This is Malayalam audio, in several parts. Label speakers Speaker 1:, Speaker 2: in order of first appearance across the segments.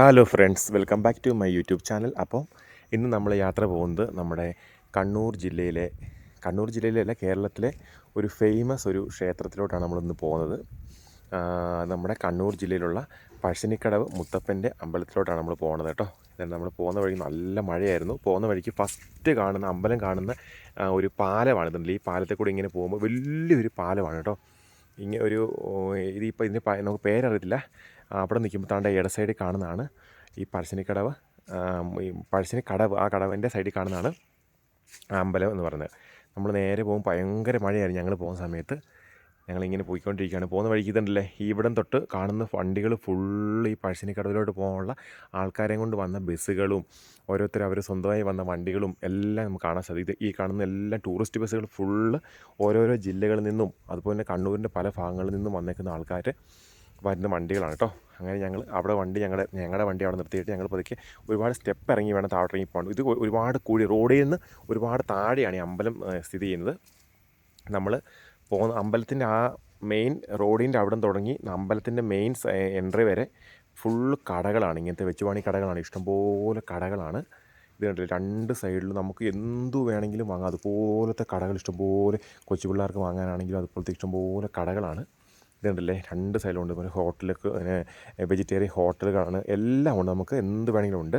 Speaker 1: Hello friends welcome back to my YouTube channel അപ്പോൾ ഇന്ന് നമ്മൾ യാത്ര പോകുന്നത് നമ്മുടെ കണ്ണൂർ ജില്ലയിലെ കണ്ണൂർ ജില്ലയിലല്ല കേരളത്തിലെ ഒരു ഫേമസ് ഒരു ക്ഷേത്രത്തിലോട്ടാണ് നമ്മളിന്ന് പോകുന്നത്. നമ്മുടെ കണ്ണൂർ ജില്ലയിലുള്ള പഴശ്ശിനിക്കടവ് മുത്തപ്പന്റെ അമ്പലത്തിലോട്ടാണ് നമ്മൾ പോകുന്നത് കേട്ടോ. നമ്മൾ പോകുന്ന വഴി നല്ല മഴയായിരുന്നു. പോകുന്ന വഴിക്ക് ഫസ്റ്റ് കാണുന്ന അമ്പലം കാണുന്ന ഒരു പാലമാണ് ഇതുണ്ടല്ലോ. ഈ പാലത്തെ കൂടി ഇങ്ങനെ പോകുമ്പോൾ വലിയൊരു പാലമാണ് കേട്ടോ. ഇങ്ങനെ ഒരു ഇതിപ്പോൾ ഇതിന് നമുക്ക് പേരറിയത്തില്ല. അവിടെ നിൽക്കുമ്പോൾ താണ്ട ഇട സൈഡിൽ കാണുന്നതാണ്. ഈ പഴശ്ശിനിക്കടവ് ഈ പഴശ്ശിനി കടവ് ആ കടവിന്റെ സൈഡിൽ കാണുന്നതാണ് അമ്പലം എന്ന് പറയുന്നത്. നമ്മൾ നേരെ പോകും ഭയങ്കര മഴയായിരുന്നു ഞങ്ങൾ പോകുന്ന സമയത്ത്. ഞങ്ങളിങ്ങനെ പോയിക്കൊണ്ടിരിക്കുകയാണ്. പോകുന്ന വഴിക്ക് ഇതുണ്ടല്ലേ ഇവിടം തൊട്ട് കാണുന്ന വണ്ടികൾ ഫുള്ള് ഈ പഴശ്ശിനിക്കടവിലോട്ട് പോകാനുള്ള ആൾക്കാരെയും കൊണ്ട് വന്ന ബസ്സുകളും ഓരോരുത്തർ അവർ സ്വന്തമായി വന്ന വണ്ടികളും എല്ലാം നമുക്ക് കാണാൻ സാധിക്കും. ഈ കാണുന്ന എല്ലാ ടൂറിസ്റ്റ് ബസ്സുകൾ ഫുള്ള് ഓരോരോ ജില്ലകളിൽ നിന്നും അതുപോലെ തന്നെ കണ്ണൂരിന്റെ പല ഭാഗങ്ങളിൽ നിന്നും വന്നേക്കുന്ന ആൾക്കാർ വരുന്ന വണ്ടികളാണ് കേട്ടോ. അങ്ങനെ ഞങ്ങൾ അവിടെ വണ്ടി ഞങ്ങളുടെ ഞങ്ങളുടെ വണ്ടി അവിടെ നിർത്തിയിട്ട് ഞങ്ങൾ പതുക്കെ ഒരുപാട് സ്റ്റെപ്പ് ഇറങ്ങി വേണം താഴോട്ട് ഇറങ്ങി പോകണം ഇത് ഒരുപാട് കൂടി റോഡിൽ നിന്ന് ഒരുപാട് താഴെയാണ് ഈ അമ്പലം സ്ഥിതി ചെയ്യുന്നത്. നമ്മൾ പോകുന്ന അമ്പലത്തിന്റെ ആ മെയിൻ റോഡിന്റെ അവിടെ തുടങ്ങി അമ്പലത്തിന്റെ മെയിൻ എൻട്രി വരെ ഫുള്ള് കടകളാണ്. ഇങ്ങനത്തെ വെച്ചുവാണി കടകളാണ്. ഇഷ്ടംപോലെ കടകളാണ്. ഇത് കണ്ടില്ല? രണ്ട് സൈഡിലും നമുക്ക് എന്തു വേണമെങ്കിലും വാങ്ങാം. അതുപോലത്തെ കടകൾ ഇഷ്ടംപോലെ കൊച്ചു പിള്ളേർക്ക് വാങ്ങാനാണെങ്കിലും അതുപോലത്തെ ഇഷ്ടംപോലെ കടകളാണ്. ഇത് കണ്ടില്ലേ രണ്ട് സൈഡിലുണ്ട്. പിന്നെ ഹോട്ടലൊക്കെ വെജിറ്റേറിയൻ ഹോട്ടലുകളാണ്. എല്ലാം ഉണ്ട് നമുക്ക്. എന്ത് വേണമെങ്കിലും ഉണ്ട്.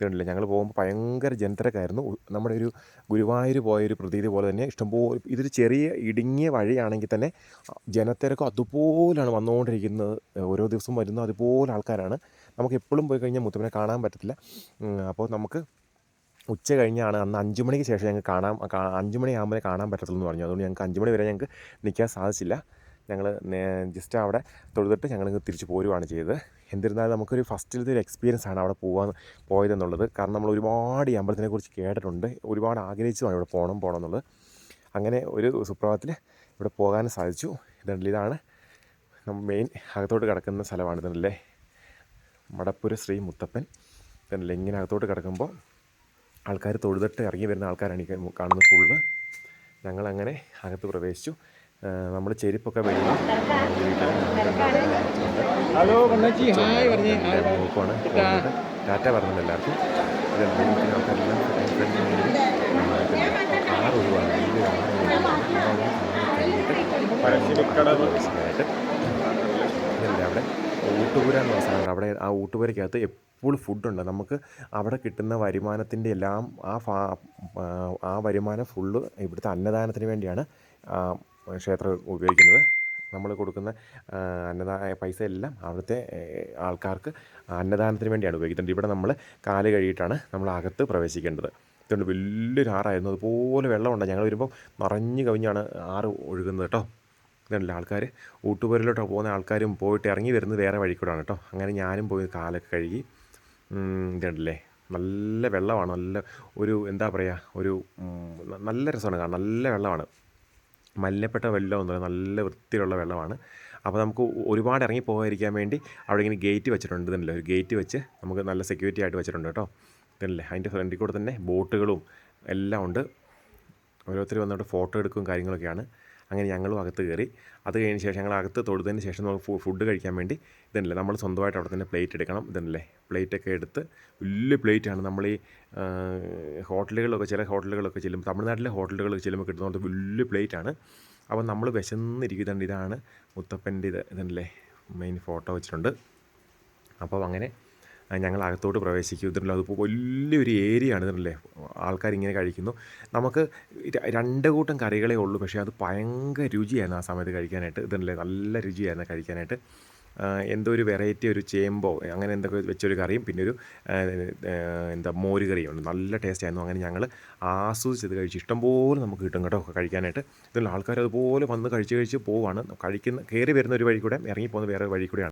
Speaker 1: ഇതുണ്ടല്ലേ? ഞങ്ങൾ പോകുമ്പോൾ ഭയങ്കര ജനത്തിരക്കായിരുന്നു. നമ്മുടെ ഒരു ഗുരുവായൂർ പോയൊരു പ്രതീതി പോലെ തന്നെ ഇഷ്ടംപോലെ ഇതൊരു ചെറിയ ഇടുങ്ങിയ വഴിയാണെങ്കിൽ തന്നെ ജനത്തിരക്ക് അതുപോലെയാണ് വന്നുകൊണ്ടിരിക്കുന്നത്. ഓരോ ദിവസം വരുന്ന അതുപോലെ ആൾക്കാരാണ്. നമുക്ക് എപ്പോഴും പോയി കഴിഞ്ഞാൽ മുത്തുമനെ കാണാൻ പറ്റത്തില്ല. അപ്പോൾ നമുക്ക് ഉച്ച കഴിഞ്ഞാണ് അന്ന് അഞ്ച് മണിക്ക് ശേഷം ഞങ്ങൾക്ക് കാണാൻ അഞ്ച് മണിയാകുമ്പോഴേ കാണാൻ പറ്റത്തുള്ളൂ എന്ന് പറഞ്ഞു. അതുകൊണ്ട് ഞങ്ങൾക്ക് അഞ്ച് മണി വരെ ഞങ്ങൾക്ക് നിൽക്കാൻ സാധിച്ചില്ല. ഞങ്ങൾ ജസ്റ്റ് അവിടെ തൊഴുതിട്ട് ഞങ്ങൾ തിരിച്ച് പോരുവാണ് ചെയ്തത്. എന്നിരുന്നാലും നമുക്കൊരു ഫസ്റ്റിലത്തെ ഒരു എക്സ്പീരിയൻസ് ആണ് അവിടെ പോകാൻ പോയതെന്നുള്ളത്. കാരണം നമ്മൾ ഒരുപാട് ഈ അമ്പലത്തിനെ കുറിച്ച് കേട്ടിട്ടുണ്ട്. ഒരുപാട് ആഗ്രഹിച്ചതാണ് ഇവിടെ പോകണം പോകണം എന്നുള്ളത് അങ്ങനെ ഒരു സുപ്രഭാതത്തിൽ ഇവിടെ പോകാൻ സാധിച്ചു. ഇതുണ്ടല്ലേ ഇതാണ്? മെയിൻ അകത്തോട്ട് കിടക്കുന്ന സ്ഥലമാണ് ഇതല്ലേ മടപ്പുര ശ്രീ മുത്തപ്പൻ. ഇതല്ലേ ഇങ്ങനെ അകത്തോട്ട് കിടക്കുമ്പോൾ ആൾക്കാർ തൊഴുതിട്ട് ഇറങ്ങി വരുന്ന ആൾക്കാരാണ് ഈ കാണുന്നത് ഫുള്ള് ഞങ്ങളങ്ങനെ അകത്ത് പ്രവേശിച്ചു. നമ്മൾ ചെരുപ്പൊക്കെ വെളിയിൽ
Speaker 2: ഹലോ
Speaker 1: ടാറ്റ പറഞ്ഞത് എല്ലാവർക്കും. ഇതെല്ലാം ആൾക്കാരെല്ലാം ഒഴിവാണ്. അവിടെ ഊട്ടുപുര എന്ന സ്ഥലമാണ് അവിടെ ആ ഊട്ടുപുരയ്ക്കകത്ത് എപ്പോഴും ഫുഡുണ്ട് നമുക്ക് അവിടെ കിട്ടുന്ന വരുമാനത്തിന്റെ എല്ലാം ആ ആ വരുമാനം ഫുള്ള് ഇവിടുത്തെ അന്നദാനത്തിന് വേണ്ടിയാണ് ക്ഷേത്രം ഉപയോഗിക്കുന്നത്. നമ്മൾ കൊടുക്കുന്ന അന്നദാന പൈസ എല്ലാം അവിടുത്തെ ആൾക്കാർക്ക് അന്നദാനത്തിന് വേണ്ടിയാണ് ഉപയോഗിക്കുന്നത്. ഇവിടെ നമ്മൾ കാൽ കഴുകിയിട്ടാണ് നമ്മൾ അകത്ത് പ്രവേശിക്കേണ്ടത്. ഇതുകൊണ്ട് വലിയൊരു ആറായിരുന്നു. അതുപോലെ വെള്ളമുണ്ട്. ഞങ്ങൾ വരുമ്പോൾ നിറഞ്ഞു കവിഞ്ഞാണ് ആറ് ഒഴുകുന്നത് കേട്ടോ. ഇതുണ്ടല്ലോ ആൾക്കാർ ഊട്ടുപുരയിലോട്ട് പോകുന്ന ആൾക്കാരും പോയിട്ട് ഇറങ്ങി വരുന്നത് വേറെ വഴി കൂടാണ് കേട്ടോ. അങ്ങനെ ഞാനും പോയി കാലൊക്കെ കഴുകി ഇതുണ്ടല്ലേ. നല്ല വെള്ളമാണ്. നല്ല ഒരു എന്താ പറയുക ഒരു നല്ല രസമാണ് കാണാൻ. നല്ല വെള്ളമാണ്. മലിനപ്പെട്ട വെള്ളമൊന്നുമില്ല നല്ല വൃത്തിയുള്ള വെള്ളമാണ്. അപ്പോൾ നമുക്ക് ഒരുപാട് ഇറങ്ങി പോകാതിരിക്കാൻ വേണ്ടി അവിടെ ഇങ്ങനെ ഗേറ്റ് വെച്ചിട്ടുണ്ട് ഇതല്ലേ ഒരു ഗേറ്റ് വെച്ച് നമുക്ക് നല്ല സെക്യൂരിറ്റി ആയിട്ട് വെച്ചിട്ടുണ്ട് കേട്ടോ. ഇതല്ലേ അതിന്റെ ഫ്രണ്ടിൽ കൂടെ തന്നെ ബോട്ടുകളും എല്ലാം ഉണ്ട്. ഓരോരുത്തർ വന്നിട്ട് ഫോട്ടോ എടുക്കും കാര്യങ്ങളൊക്കെയാണ്. അങ്ങനെ ഞങ്ങളും അകത്ത് കയറി. അത് കഴിഞ്ഞ ശേഷം ഞങ്ങൾ അകത്ത് തൊടുത്തതിന് ശേഷം നമുക്ക് ഫുഡ് കഴിക്കാൻ വേണ്ടി ഇതല്ലേ നമ്മൾ സ്വന്തമായിട്ട് അവിടെ തന്നെ പ്ലേറ്റ് എടുക്കണം ഇതല്ലേ പ്ലേറ്റൊക്കെ എടുത്ത് വലിയ പ്ലേറ്റാണ് നമ്മൾ ഈ ഹോട്ടലുകളിലൊക്കെ ചില ഹോട്ടലുകളൊക്കെ ചെല്ലുമ്പോൾ തമിഴ്നാട്ടിലെ ഹോട്ടലുകളൊക്കെ ചെല്ലുമ്പോൾ കിട്ടുന്ന വലിയ പ്ലേറ്റാണ് അപ്പോൾ നമ്മൾ വിശന്നിരിക്കുന്നുണ്ട്. ഇതാണ് മുത്തപ്പന്റെ ഇത് ഇതല്ലേ മെയിൻ ഫോട്ടോ വെച്ചിട്ടുണ്ട്. അപ്പോൾ അങ്ങനെ ഞങ്ങൾ അകത്തോട്ട് പ്രവേശിക്കും. ഇതിനുള്ള അത് വലിയൊരു ഏരിയ ആണ് ഇതിനല്ലേ ആൾക്കാർ ഇങ്ങനെ കഴിക്കുന്നു. നമുക്ക് രണ്ട് കൂട്ടം കറികളേ ഉള്ളൂ. പക്ഷേ അത് ഭയങ്കര രുചിയായിരുന്നു ആ സമയത്ത് കഴിക്കാനായിട്ട്. ഇതല്ലേ നല്ല രുചിയായിരുന്നു കഴിക്കാനായിട്ട്. എന്തോ ഒരു വെറൈറ്റി ഒരു ചേമ്പോ അങ്ങനെ എന്തൊക്കെ വെച്ചൊരു കറിയും പിന്നെ ഒരു എന്താ മോര് കറിയും ഉണ്ട്. നല്ല ടേസ്റ്റ് ആയിരുന്നു അങ്ങനെ ഞങ്ങൾ ആസ്വദിച്ചത് കഴിച്ച് ഇഷ്ടംപോലെ നമുക്ക് കിട്ടും കേട്ടോ കഴിക്കാനായിട്ട്. ഇതിലുള്ള ആൾക്കാർ അതുപോലെ വന്ന് കഴിച്ച് കഴിച്ച് പോവാണ്. കഴിക്കുന്ന കയറി വരുന്ന ഒരു വഴി കൂടെ ഇറങ്ങി പോകുന്ന വേറെ വഴി കൂടെയാണ്.